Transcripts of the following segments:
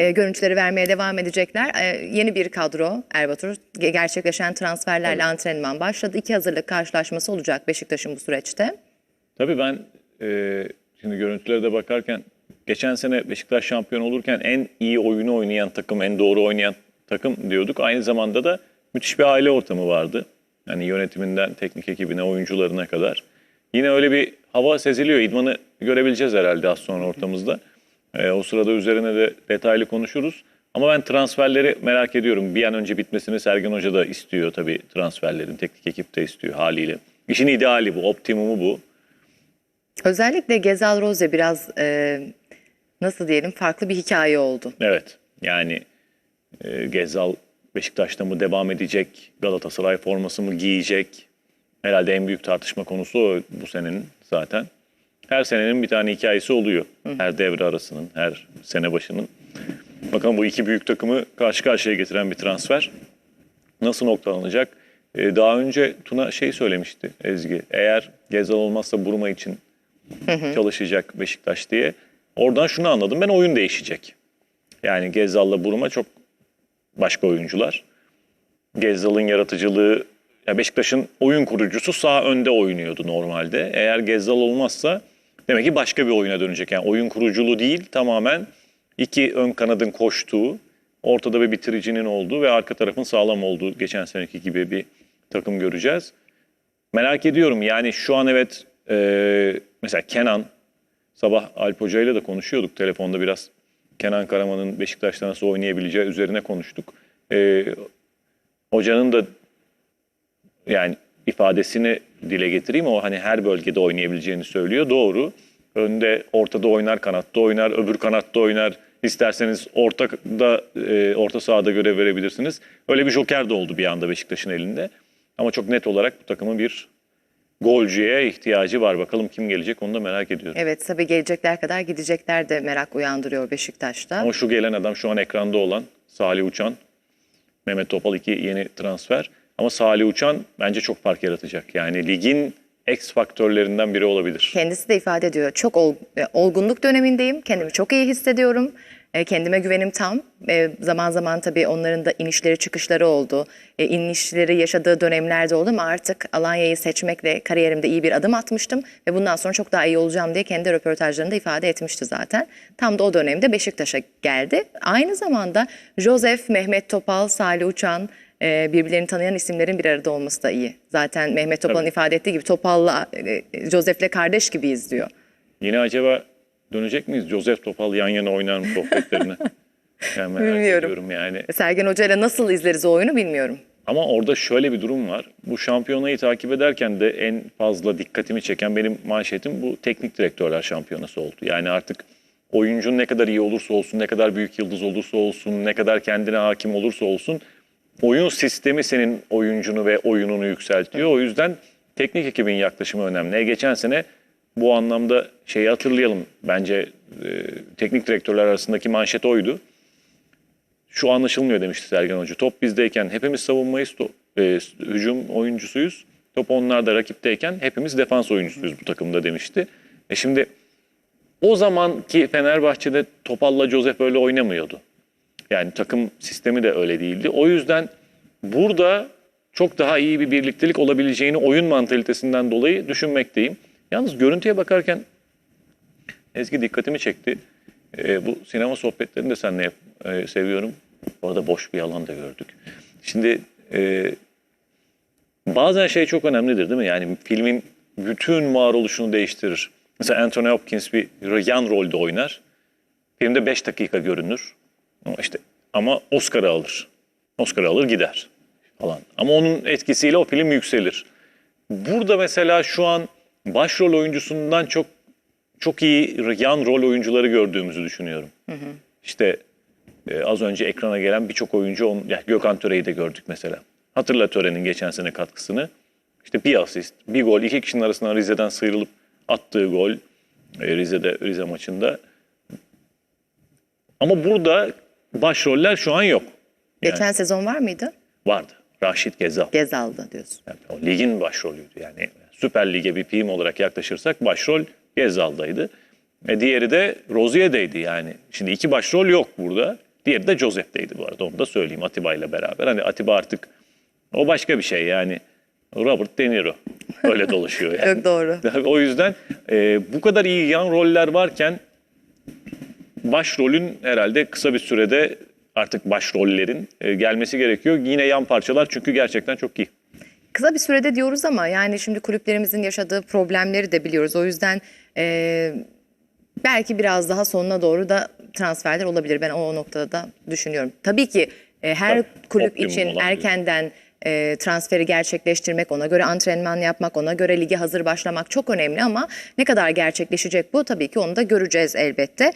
e, görüntüleri vermeye devam edecekler. E, yeni bir kadro Erbatur. Ge- Gerçekleşen transferlerle antrenman başladı. İki hazırlık karşılaşması olacak Beşiktaş'ın bu süreçte. Tabii ben e, şimdi görüntülere de bakarken geçen sene Beşiktaş şampiyon olurken en iyi oyunu oynayan takım, en doğru oynayan takım diyorduk. Aynı zamanda da müthiş bir aile ortamı vardı. Yani yönetiminden teknik ekibine, oyuncularına kadar. Yine öyle bir hava seziliyor. İdman'ı görebileceğiz herhalde az sonra ortamızda. E, o sırada üzerine de detaylı konuşuruz. Ama ben transferleri merak ediyorum. Bir an önce bitmesini Sergen Hoca da istiyor tabii transferlerin. Teknik ekip de istiyor haliyle. İşin ideali bu, optimumu bu. Özellikle Gezal Rose biraz e, nasıl diyelim farklı bir hikaye oldu. Evet. Yani e, Gezal Beşiktaş'ta mı devam edecek? Galatasaray forması mı giyecek? Herhalde en büyük tartışma konusu o bu senenin zaten. Her senenin bir tane hikayesi oluyor. Her devre arasının, her sene başının. Bakalım bu iki büyük takımı karşı karşıya getiren bir transfer nasıl noktalanacak? E, daha önce Tuna şey söylemişti Ezgi. Eğer Gezal olmazsa Buruma için çalışacak Beşiktaş diye. Oradan şunu anladım ben oyun değişecek. Yani Gezzal'la Buruma çok başka oyuncular. Gezzal'ın yaratıcılığı, ya Beşiktaş'ın oyun kurucusu sağ önde oynuyordu normalde. Eğer Gezzal olmazsa demek ki başka bir oyuna dönecek. Yani oyun kuruculuğu değil tamamen iki ön kanadın koştuğu, ortada bir bitiricinin olduğu ve arka tarafın sağlam olduğu geçen seneki gibi bir takım göreceğiz. Merak ediyorum yani şu an evet e, mesela Kenan sabah Alp Hoca ile de konuşuyorduk telefonda biraz Kenan Karaman'ın Beşiktaş'ta nasıl oynayabileceği üzerine konuştuk. E, hocanın da yani ifadesini dile getireyim o hani her bölgede oynayabileceğini söylüyor. Doğru. Önde, ortada oynar, kanatta oynar, öbür kanatta oynar. İsterseniz ortada, e, orta sahada görev verebilirsiniz. Öyle bir joker de oldu bir anda Beşiktaş'ın elinde. Ama çok net olarak bu takımın bir golcüye ihtiyacı var. Bakalım kim gelecek onu da merak ediyorum. Evet tabii gelecekler kadar gidecekler de merak uyandırıyor Beşiktaş'ta. Ama şu gelen adam şu an ekranda olan Salih Uçan, Mehmet Topal iki yeni transfer. Ama Salih Uçan bence çok fark yaratacak. Yani ligin X faktörlerinden biri olabilir. Kendisi de ifade ediyor. Çok ol- e, olgunluk dönemindeyim. Kendimi çok iyi hissediyorum. E, Kendime güvenim tam. E, Zaman zaman tabii onların da inişleri çıkışları oldu. E, İnişleri yaşadığı dönemlerde oldu ama artık Alanya'yı seçmekle kariyerimde iyi bir adım atmıştım. Ve bundan sonra çok daha iyi olacağım diye kendi röportajlarında ifade etmişti zaten. Tam da o dönemde Beşiktaş'a geldi. Aynı zamanda Joseph, Mehmet Topal, Salih Uçan e, birbirlerini tanıyan isimlerin bir arada olması da iyi. Zaten Mehmet Topal'ın ifade ettiği gibi Topal'la e, Joseph'le kardeş gibiyiz diyor. Yine acaba dönecek miyiz? Joseph Topal yan yana oynar mı sohbetlerine? Yani merak Bilmiyorum. ediyorum yani. Sergen Hoca ile nasıl izleriz o oyunu bilmiyorum. Ama orada şöyle bir durum var. Bu şampiyonayı takip ederken de en fazla dikkatimi çeken benim manşetim bu teknik direktörler şampiyonası oldu. Yani artık oyuncun ne kadar iyi olursa olsun, ne kadar büyük yıldız olursa olsun, ne kadar kendine hakim olursa olsun oyun sistemi senin oyuncunu ve oyununu yükseltiyor. O yüzden teknik ekibin yaklaşımı önemli. E, Geçen sene bu anlamda şeyi hatırlayalım. Bence e, teknik direktörler arasındaki manşet oydu şu anlaşılmıyor demişti Sergen Hoca. Top bizdeyken hepimiz savunmayız, to- e, hücum oyuncusuyuz. Top onlarda rakipteyken hepimiz defans oyuncusuyuz bu takımda demişti. E şimdi o zamanki Fenerbahçe'de Topal'la Joseph öyle oynamıyordu. Yani takım sistemi de öyle değildi. O yüzden burada çok daha iyi bir birliktelik olabileceğini oyun mantalitesinden dolayı düşünmekteyim. Yalnız görüntüye bakarken Ezgi dikkatimi çekti. Ee, bu sinema sohbetlerini de seninle e, seviyorum. Orada boş bir alan da gördük. Şimdi e, bazen şey çok önemlidir değil mi? Yani filmin bütün varoluşunu değiştirir. Mesela Anthony Hopkins bir yan rolde oynar. Filmde 5 dakika görünür. İşte ama Oscar'ı alır. Oscar'ı alır gider falan. Ama onun etkisiyle o film yükselir. Burada mesela şu an başrol oyuncusundan çok çok iyi yan rol oyuncuları gördüğümüzü düşünüyorum. İşte e, az önce ekrana gelen birçok oyuncu, on, ya Gökhan Töre'yi de gördük mesela. Hatırla Töre'nin geçen sene katkısını. İşte bir asist, bir gol, iki kişinin arasından Rize'den sıyrılıp attığı gol e, Rize'de Rize maçında. Ama burada başroller şu an yok. Yani Geçen sezon var mıydı? vardı. Raşit Gezal. Gezal'da diyorsun. Yani o ligin başrolüydü. Yani Süper Lig'e bir film olarak yaklaşırsak başrol Gezal'daydı. E diğeri de Rozier'deydi yani. Şimdi iki başrol yok burada. Diğeri de Josep'teydi bu arada onu da söyleyeyim Atiba ile beraber. Hani Atiba artık o başka bir şey yani. Robert De Niro öyle dolaşıyor yani. Çok doğru. o yüzden e, bu kadar iyi yan roller varken başrolün herhalde kısa bir sürede artık başrollerin e, gelmesi gerekiyor. Yine yan parçalar çünkü gerçekten çok iyi. Kısa bir sürede diyoruz ama yani şimdi kulüplerimizin yaşadığı problemleri de biliyoruz. O yüzden e, belki biraz daha sonuna doğru da transferler olabilir. Ben o, o noktada da düşünüyorum. Tabii ki e, her Tabii, kulüp için olabilir. erkenden e, transferi gerçekleştirmek, ona göre antrenman yapmak, ona göre lige hazır başlamak çok önemli ama ne kadar gerçekleşecek bu tabii ki onu da göreceğiz elbette.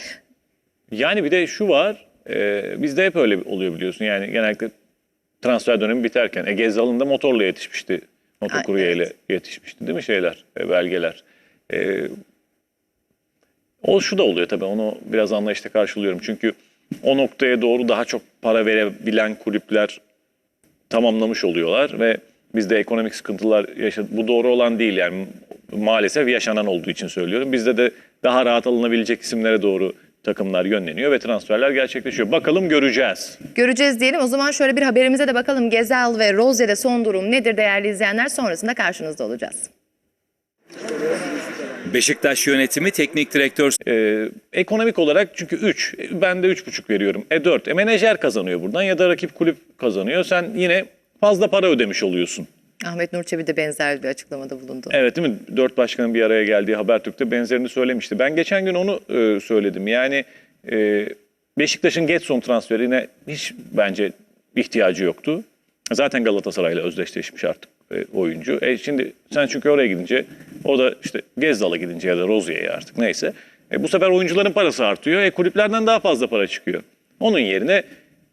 Yani bir de şu var, e, bizde hep öyle oluyor biliyorsun. Yani genellikle transfer dönemi biterken. E, Gezzal'ın da motorla yetişmişti. Motokuryeyle evet. yetişmişti değil mi şeyler, e, belgeler. E, o şu da oluyor tabii onu biraz anlayışla karşılıyorum. Çünkü o noktaya doğru daha çok para verebilen kulüpler tamamlamış oluyorlar ve bizde ekonomik sıkıntılar yaşadı. Bu doğru olan değil yani maalesef yaşanan olduğu için söylüyorum. Bizde de daha rahat alınabilecek isimlere doğru takımlar yönleniyor ve transferler gerçekleşiyor. Bakalım göreceğiz. Göreceğiz diyelim. O zaman şöyle bir haberimize de bakalım. Gezel ve Rozi'de son durum nedir değerli izleyenler? Sonrasında karşınızda olacağız. Beşiktaş yönetimi teknik direktör Ee, ekonomik olarak çünkü 3, ben de 3,5 veriyorum. E 4, e menajer kazanıyor buradan ya da rakip kulüp kazanıyor. Sen yine fazla para ödemiş oluyorsun. Ahmet Nur Çebi de benzer bir açıklamada bulundu. Evet değil mi? Dört başkanın bir araya geldiği Habertürk'te benzerini söylemişti. Ben geçen gün onu e, söyledim. Yani e, Beşiktaş'ın Getson transferine hiç bence ihtiyacı yoktu. Zaten Galatasaray'la özdeşleşmiş artık e, oyuncu. E, şimdi sen çünkü oraya gidince o da işte Gezdal'a gidince ya da Rozier'e artık neyse. E, bu sefer oyuncuların parası artıyor. E, kulüplerden daha fazla para çıkıyor. Onun yerine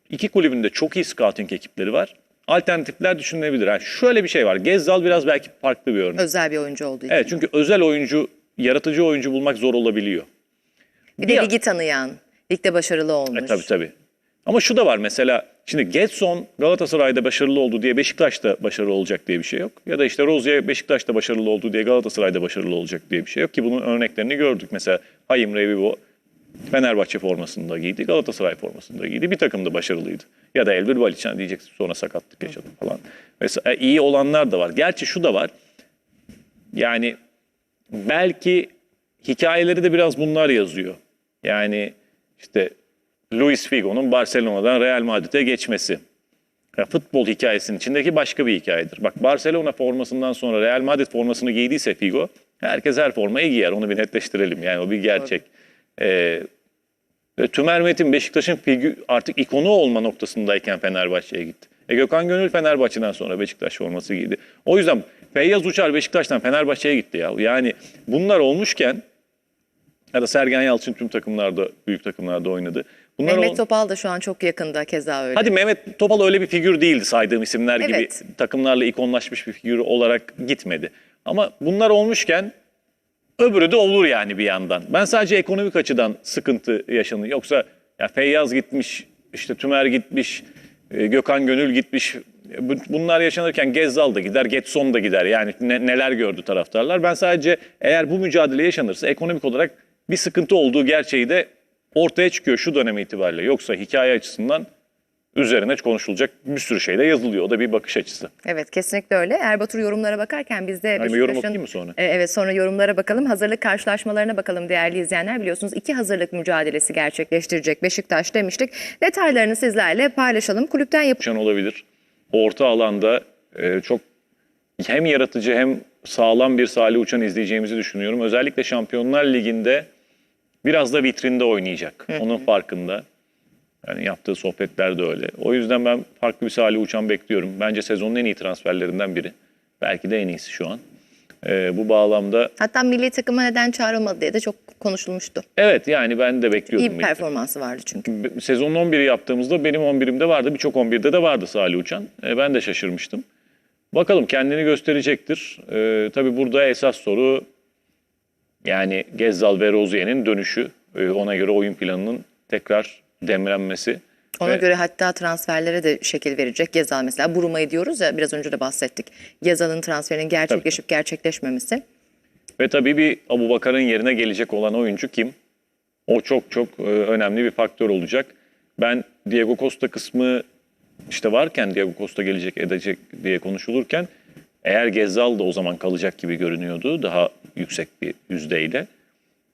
iki kulübün de çok iyi scouting ekipleri var. Alternatifler düşünülebilir. Yani şöyle bir şey var. Gezdal biraz belki farklı bir örnek. Özel bir oyuncu olduğu için. Evet çünkü özel oyuncu, yaratıcı oyuncu bulmak zor olabiliyor. Bir de ligi tanıyan, ligde başarılı olmuş. E, tabii tabii. Ama şu da var mesela şimdi Getson Galatasaray'da başarılı oldu diye Beşiktaş'ta başarılı olacak diye bir şey yok. Ya da işte Rozier Beşiktaş'ta başarılı oldu diye Galatasaray'da başarılı olacak diye bir şey yok ki bunun örneklerini gördük. Mesela Hayim Revivo Fenerbahçe formasında giydi, Galatasaray formasında giydi. Bir takımda başarılıydı. Ya da Elvir Baliçan diyeceksin sonra sakatlık yaşadı falan. Mesela e, iyi olanlar da var. Gerçi şu da var. Yani belki hikayeleri de biraz bunlar yazıyor. Yani işte Luis Figo'nun Barcelona'dan Real Madrid'e geçmesi. Ya futbol hikayesinin içindeki başka bir hikayedir. Bak Barcelona formasından sonra Real Madrid formasını giydiyse Figo, herkes her formayı giyer. Onu bir netleştirelim. Yani o bir gerçek. Ee, ve Tümer Metin Beşiktaş'ın artık ikonu olma noktasındayken Fenerbahçe'ye gitti. E Gökhan Gönül Fenerbahçe'den sonra Beşiktaş forması giydi. O yüzden Feyyaz Uçar Beşiktaş'tan Fenerbahçe'ye gitti ya. Yani bunlar olmuşken ya da Sergen Yalçın tüm takımlarda, büyük takımlarda oynadı. Bunlar Mehmet Topal da şu an çok yakında keza öyle. Hadi Mehmet Topal öyle bir figür değildi saydığım isimler gibi Evet. takımlarla ikonlaşmış bir figür olarak gitmedi. Ama bunlar olmuşken öbürü de olur yani bir yandan. Ben sadece ekonomik açıdan sıkıntı yaşanıyor. Yoksa ya Feyyaz gitmiş, işte Tümer gitmiş, e, Gökhan Gönül gitmiş. E, bu- Bunlar yaşanırken Gezzal da gider, Getson da gider. Yani ne- neler gördü taraftarlar. Ben sadece eğer bu mücadele yaşanırsa ekonomik olarak bir sıkıntı olduğu gerçeği de ortaya çıkıyor şu dönem itibariyle. Yoksa hikaye açısından üzerine konuşulacak bir sürü şey de yazılıyor. O da bir bakış açısı. Evet kesinlikle öyle. Erbatur yorumlara bakarken biz de yorum Beşiktaş'ın- okuyayım mı sonra? E, Evet sonra yorumlara bakalım. Hazırlık karşılaşmalarına bakalım değerli izleyenler. Biliyorsunuz iki hazırlık mücadelesi gerçekleştirecek Beşiktaş demiştik. Detaylarını sizlerle paylaşalım. Kulüpten yapı Şan olabilir. Orta alanda e, çok hem yaratıcı hem sağlam bir Salih Uçan izleyeceğimizi düşünüyorum. Özellikle Şampiyonlar Ligi'nde biraz da vitrinde oynayacak. Onun farkında. Yani yaptığı sohbetler de öyle. O yüzden ben farklı bir Salih Uçan bekliyorum. Bence sezonun en iyi transferlerinden biri. Belki de en iyisi şu an. E, bu bağlamda hatta milli takıma neden çağrılmadı diye de çok konuşulmuştu. evet yani ben de İyi bekliyordum. bir performansı vardı çünkü. Sezonun 11'i yaptığımızda benim 11'imde vardı. Birçok 11'de de vardı Salih Uçan. E, ben de şaşırmıştım. Bakalım kendini gösterecektir. E, tabii burada esas soru yani Gezzal ve Rozier'in dönüşü. E, ona göre oyun planının tekrar demlenmesi. Ona Ve- göre hatta transferlere de şekil verecek. Gezal mesela Buruma'yı diyoruz ya biraz önce de bahsettik. Gezal'ın transferinin gerçekleşip gerçekleşmemesi. Ve tabii bir Abu Bakar'ın yerine gelecek olan oyuncu kim? O çok çok e, önemli bir faktör olacak. Ben Diego Costa kısmı işte varken Diego Costa gelecek edecek diye konuşulurken eğer Gezzal da o zaman kalacak gibi görünüyordu daha yüksek bir yüzdeyle.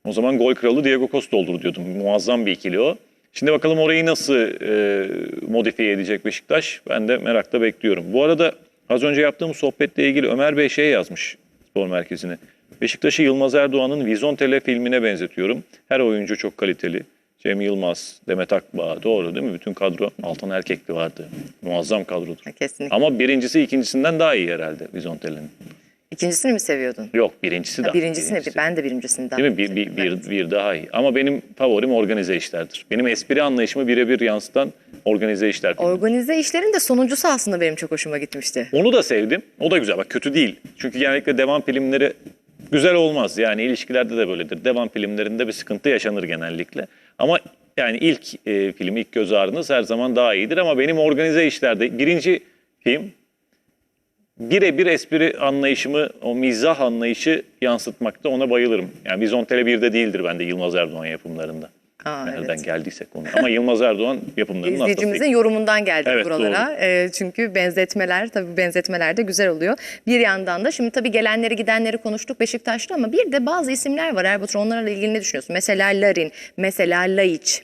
O zaman gol kralı Diego Costa olur diyordum. Muazzam bir ikili o. Şimdi bakalım orayı nasıl e, modifiye edecek Beşiktaş. Ben de merakla bekliyorum. Bu arada az önce yaptığım sohbetle ilgili Ömer Bey şey yazmış spor merkezine. Beşiktaş'ı Yılmaz Erdoğan'ın Vizontele filmine benzetiyorum. Her oyuncu çok kaliteli. Cem Yılmaz, Demet Akbağ doğru değil mi? Bütün kadro Altan Erkekli vardı. Muazzam kadrodur. Kesinlikle. Ama birincisi ikincisinden daha iyi herhalde Vizontele'nin. İkincisini mi seviyordun? Yok birincisi daha. Birincisini, birincisi. ben de birincisini daha Değil mi? Bir, bir, bir, bir daha iyi. Ama benim favorim organize işlerdir. Benim espri anlayışımı birebir yansıtan organize işler. filmi. Organize işlerin de sonuncusu aslında benim çok hoşuma gitmişti. Onu da sevdim. O da güzel. Bak kötü değil. Çünkü genellikle devam filmleri güzel olmaz. Yani ilişkilerde de böyledir. Devam filmlerinde bir sıkıntı yaşanır genellikle. Ama yani ilk e, film, ilk göz ağrınız her zaman daha iyidir. Ama benim organize işlerde birinci film birebir espri anlayışımı, o mizah anlayışı yansıtmakta ona bayılırım. Yani Vizontele 1'de değildir bende Yılmaz Erdoğan yapımlarında. Aa, Nereden evet. geldiyse konu. Ama Yılmaz Erdoğan yapımlarının İzleyicimizin hastasıyım. yorumundan geldik Evet, buralara. Ee, çünkü benzetmeler tabii benzetmeler de güzel oluyor. Bir yandan da şimdi tabii gelenleri gidenleri konuştuk Beşiktaş'ta ama bir de bazı isimler var Erbatur onlarla ilgili ne düşünüyorsun? Mesela Larin, mesela Laiç.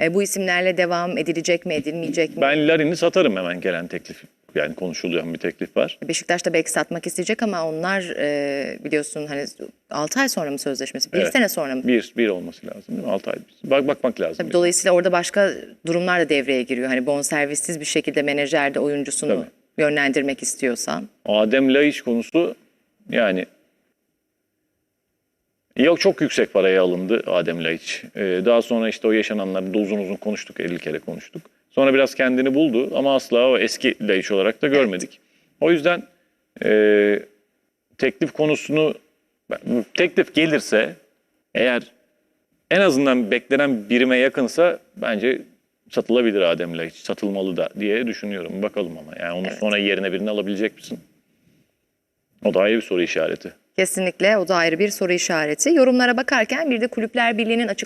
Ee, bu isimlerle devam edilecek mi edilmeyecek mi? Ben Larin'i satarım hemen gelen teklif. Yani konuşuluyor bir teklif var. Beşiktaş da belki satmak isteyecek ama onlar e, biliyorsun hani 6 ay sonra mı sözleşmesi? Bir Evet. sene sonra mı? Bir, bir olması lazım değil mi? 6 ay. Bak, bakmak lazım. Tabii dolayısıyla orada başka durumlar da devreye giriyor. Hani bonservissiz bir şekilde menajer de oyuncusunu Tabii. yönlendirmek istiyorsa. Adem Laiş konusu yani yok çok yüksek paraya alındı Adem Laiç. Ee, daha sonra işte o yaşananları da uzun uzun konuştuk, 50 kere konuştuk. Sonra biraz kendini buldu ama asla o eski Laiç olarak da görmedik. O yüzden e, teklif konusunu teklif gelirse eğer en azından beklenen birime yakınsa bence satılabilir Adem Laiç. Satılmalı da diye düşünüyorum. Bakalım ama. Yani onun sonra yerine birini alabilecek misin? O da ayrı bir soru işareti. Kesinlikle o da ayrı bir soru işareti. Yorumlara bakarken bir de Kulüpler Birliği'nin